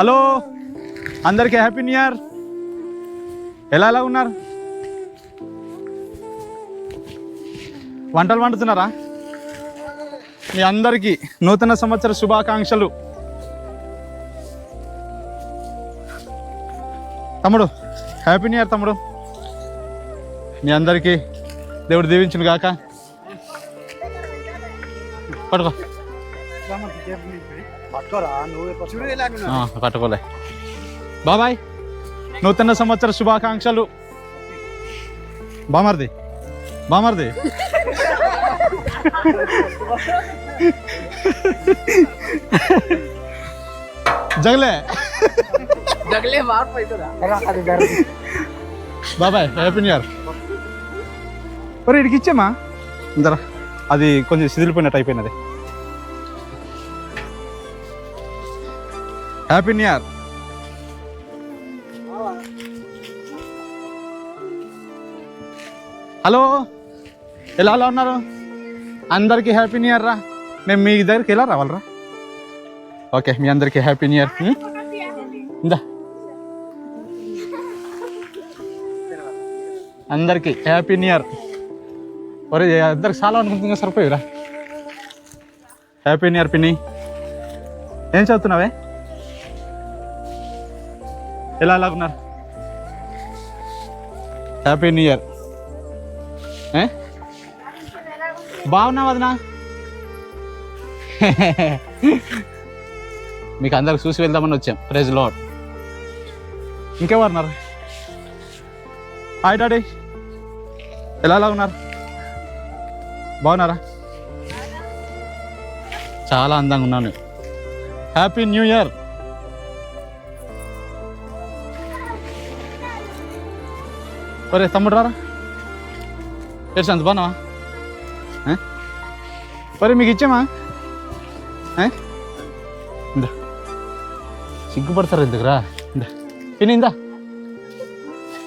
Hello. అందరికీ happy new year. ఎలా ఎలా ఉన్నారు? వంటలు వండుతున్నారా? మీ అందరికీ నూతన సంవత్సర శుభాకాంక్షలు. తమ్ముడు హ్యాపీ న్యూ ఇయర్ తమ్ముడు. మీ అందరికీ దేవుడు దీవించును కాక పడుకో పట్టుకోలే. బాబాయ్ నూతన సంవత్సర శుభాకాంక్షలు. బామర్ది బామర్ది. జగలే. బాబాయ్ హ్యాపీ న్యూ ఇయర్. ఒరే ఇడికి ఇచ్చామా అందరా అది కొంచెం సిదిలిపోయినట్టు అయిపోయినది. హ్యాపీ న్యూ ఇయర్ హలో ఎలా ఎలా ఉన్నారు? అందరికీ హ్యాపీ న్యూ ఇయర్ రా. మేము మీ దగ్గరికి ఎలా రావాలరా? ఓకే మీ అందరికీ హ్యాపీ న్యూ ఇయర్ ఇందా. అందరికీ హ్యాపీ న్యూ ఇయర్ ఒరే అందరికి చాలా అనుకుంటుంది సరిపోయిరా. హ్యాపీ న్యూ ఇయర్ పిన్ని. ఏం చదువుతున్నావే? ఎలా ఎలా ఉన్నారు హ్యాపీ న్యూ ఇయర్? బాగున్నావు వదినా? మీకు అందరికి చూసి వెళ్దామని వచ్చాం. ప్రైజ్ లోడ్ ఇంకెవరున్నారు హాయ్ డాడీ ఎలా ఎలా ఉన్నారు బాగున్నారా? చాలా అందంగా ఉన్నాను. హ్యాపీ న్యూ ఇయర్ ఒరే తమ్ముడు రారా? ఏడ్చంత బాగున్నావా? ఒరే మీకు ఇచ్చామా? ఇందా. సిగ్గుపడతారు ఎందుకురా? ఇందా. తిని ఇందా.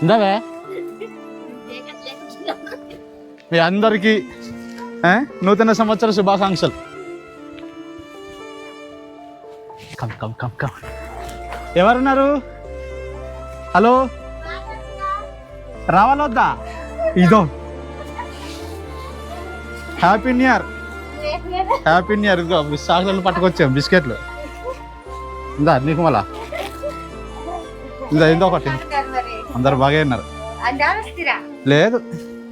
ఇందావే? మీ అందరికీ? నూతన సంవత్సర శుభాకాంక్షలు. Come come come come. ఎవరున్నారు? హలో? రావాలొద్దా? ఇదో. Happy new year happy new year ఇదిగో చాక్లెట్లు పట్టుకొచ్చాం బిస్కెట్లు. ఇందా నీకు మళ్ళా? ఇందా ఇందో ఒకటి. అందరు బాగా ఉన్నారు. లేదు.